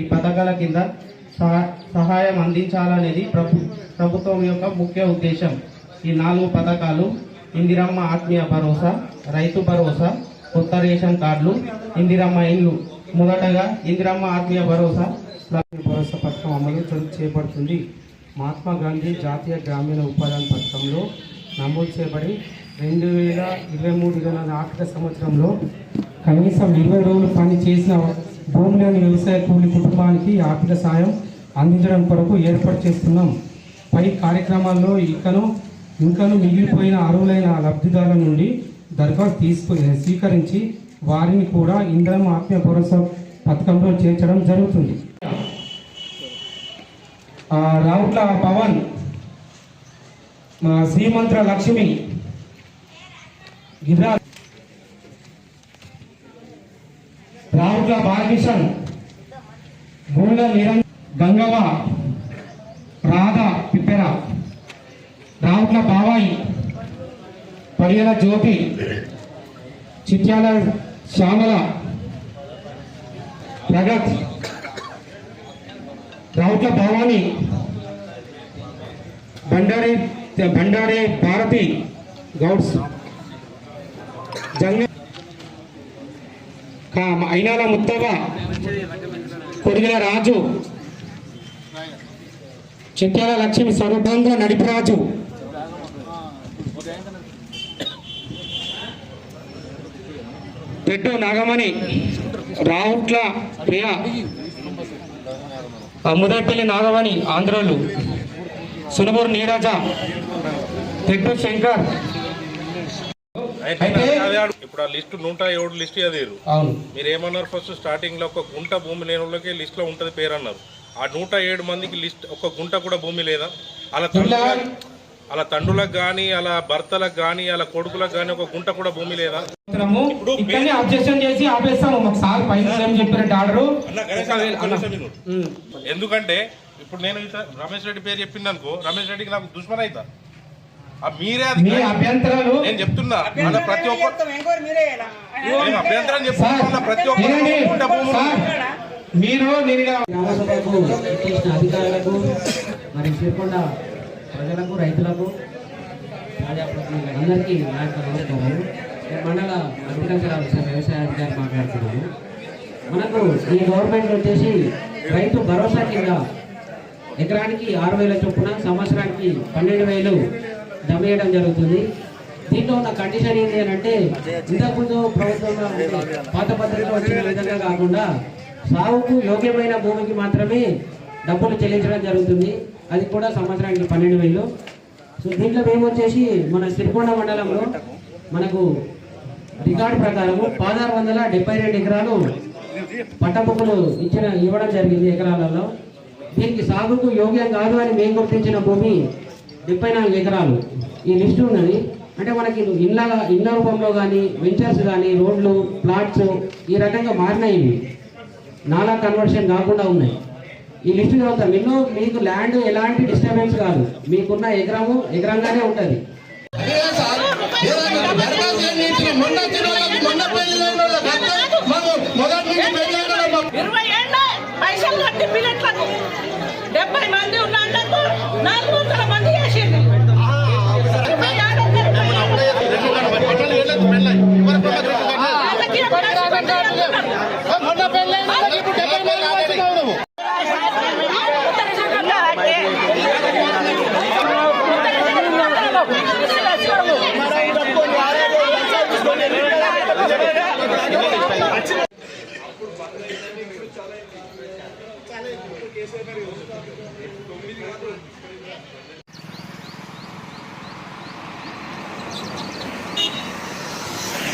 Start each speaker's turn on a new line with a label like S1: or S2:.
S1: ఈ పథకాల కింద సహాయం అందించాలనేది ప్రభు ప్రభుత్వం యొక్క ముఖ్య ఉద్దేశం. ఈ నాలుగు పథకాలు ఇందిరమ్మ ఆత్మీయ భరోసా రైతు భరోసా కొత్త రేషన్ కార్డులు ఇందిరమ్మ ఇల్లు. మొదటగా ఇందిరమ్మ ఆత్మీయ భరోసా.
S2: భరోసా పథకం అమలు చేపడుతుంది. మహాత్మా గాంధీ జాతీయ గ్రామీణ ఉపాధి పథకంలో నమోదు చేయబడి రెండు వేల ఇరవై మూడు ఇరవై నాలుగు ఆర్థిక సంవత్సరంలో కనీసం ఇరవై రోజులు పని చేసిన భూమి లేని వ్యవసాయ కూలి కుటుంబానికి ఆర్థిక సాయం అందించడం కొరకు ఏర్పాటు చేస్తున్నాం. పై కార్యక్రమాల్లో ఇంకను ఇంకను మిగిలిపోయిన అర్హులైన లబ్ధిదారుల నుండి దరఖాస్తు తీసుకు స్వీకరించి వారిని కూడా ఇంధనం ఆత్మీయ భరోసా పథకంలో చేర్చడం జరుగుతుంది. రావుట్ల పవన్ శ్రీమంత్ర లక్ష్మి గిరిరాజ్ రావుట్ల బాలకిషన్ గోళ్ళ నిరంజన్ గంగవ రాధ పిప్పెర రావుట్ల బావాయి పడియల జ్యోతి చిట్యాల శ్యామల ప్రగత్ రావుట్ల భవాని బండారి బండారి భారతి గౌడ్స్ జంగ కా- అయినాల ముత్తవ కొడిగల రాజు. చిట్యాల లక్ష్మి స్వరూపంగా నడిపరాజు. పెట్టు నాగమణి రావుట్ల ప్రియ ముదపల్లి నాగమణి ఆంధ్రోలు సునబూరు నీరాజ పెట్టు శంకర్ అయితే
S3: ఇప్పుడు ఆ లిస్ట్ నూట ఏడు లిస్ట్ చదివారు
S2: అవును.
S3: మీరు ఏమన్నారు ఫస్ట్ స్టార్టింగ్లో ఒక గుంట భూమి లేని వాళ్ళకి లిస్ట్లో ఉంటది పేరు అన్నారు. ఆ నూట ఏడు మందికి లిస్ట్ ఒక గుంట కూడా భూమి లేదా? అలా అలా తండ్రులకు కానీ అలా భర్తలకు కానీ అలా కొడుకులకు కానీ ఒక గుంట కూడా భూమి లేదా?
S2: ఇక్కడనే అబ్జెక్షన్ చేసి ఆపేస్తాము. పైన ఆర్డరు
S3: విను. ఎందుకంటే ఇప్పుడు నేను రమేష్ రెడ్డి పేరు చెప్పింది అనుకో రమేష్ రెడ్డికి నాకు దుష్మన్ అవుతా మీరే
S2: అభ్యంతరాలు
S3: నేను చెప్తున్నా. అలా ప్రతి ఒక్క నేను అభ్యంతరం చెప్తున్నా ప్రతి ఒక్క
S2: మీరు
S4: గ్రామసభకు చేసిన అధికారులకు మరి సిరికొండ ప్రజలకు రైతులకు ప్రజాప్రతినిధులకు అందరికీ నా యొక్క నమస్కారం నేను మండల అగ్రికల్చర్ ఆఫీసర్ వ్యవసాయ అధికారి మాట్లాడుతున్నాను. మనకు ఈ గవర్నమెంట్ వచ్చేసి రైతు భరోసా కింద ఎకరానికి ఆరు వేల చొప్పున సంవత్సరానికి పన్నెండు వేలు జమ చేయడం జరుగుతుంది. దీంట్లో ఉన్న కండిషన్ ఏంటి అని అంటే ఇంతకుముందు ప్రభుత్వంలో పాత పద్ధతిలో వచ్చిన విధంగా కాకుండా సాగుకు యోగ్యమైన భూమికి మాత్రమే డబ్బులు చెల్లించడం జరుగుతుంది. అది కూడా సంవత్సరానికి పన్నెండు వేలు. సో దీంట్లో మేము వచ్చేసి మన సిరికొండ మండలంలో మనకు రికార్డు ప్రకారము పదహారు వందల డెబ్బై రెండు ఎకరాలు పట్టబుక్కులు ఇచ్చిన ఇవ్వడం జరిగింది ఎకరాలలో. దీనికి సాగుకు యోగ్యం కాదు అని మేము గుర్తించిన భూమి డెబ్బై నాలుగు ఎకరాలు ఈ లిస్టు ఉన్నది. అంటే మనకి ఇళ్ళ ఇళ్ళ రూపంలో కానీ వెంచర్స్ కానీ రోడ్లు ప్లాట్స్ ఈ రకంగా మారినాయి ఇవి. నాలా కన్వర్షన్ కాకుండా ఉన్నాయి. ఈ లిస్టు చదువుతాం ఎన్నో మీకు ల్యాండ్ ఎలాంటి డిస్టర్బెన్స్ కాదు. మీకున్న ఎకరము ఎకరంగానే ఉంటుంది.
S5: తొమ్మిది